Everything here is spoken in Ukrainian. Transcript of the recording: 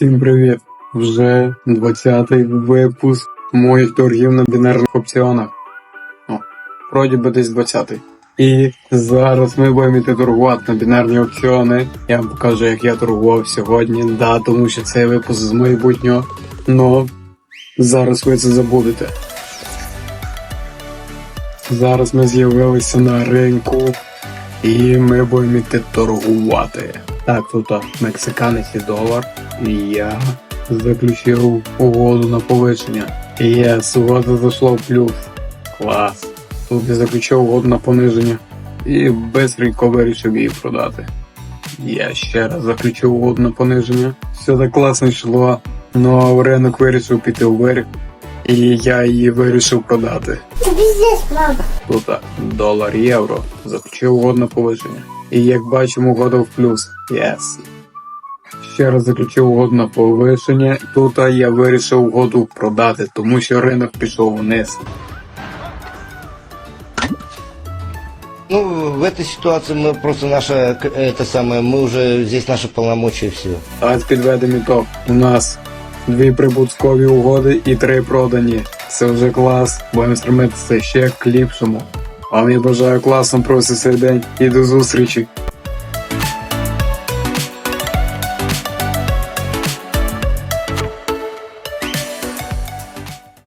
Всім привіт! Вже 20-й випуск моїх торгів на бінарних опціонах. О, вроді би десь 20-й. І зараз ми будемо йти торгувати на бінарні опціони. Я вам покажу, як я торгував сьогодні. Да, тому що це випуск з майбутнього. Но зараз ви це забудете. Зараз ми з'явилися на ринку. І ми будемо йти торгувати. Так, тут мексиканець і долар. І я заключив угоду на повищення. Єс, угода зайшла в плюс. Клас. Тут я заключив угоду на пониження. І бистренько вирішив її продати. Я ще раз заключив угоду на пониження. Все так класно йшло. Ну а ринок вирішив піти вверх І я її вирішив продати. Це пиздец, правда. Тут а, долар євро. Заключив угоду на повищення. І як бачимо, угода в плюс. Єс. Ще раз заключив угоду на повищення. Тут а, я вирішив угоду продати, тому що ринок пішов вниз. Ну, в этой ситуации мы просто наша, к- это самое, мы уже здесь наши полномочия и все. Давайте підведемо ітог. У нас дві прибуткові угоди і три продані. Це вже клас. бо інструмент це ще к ліпшому. Вам я бажаю класно провести цей день і до зустрічі.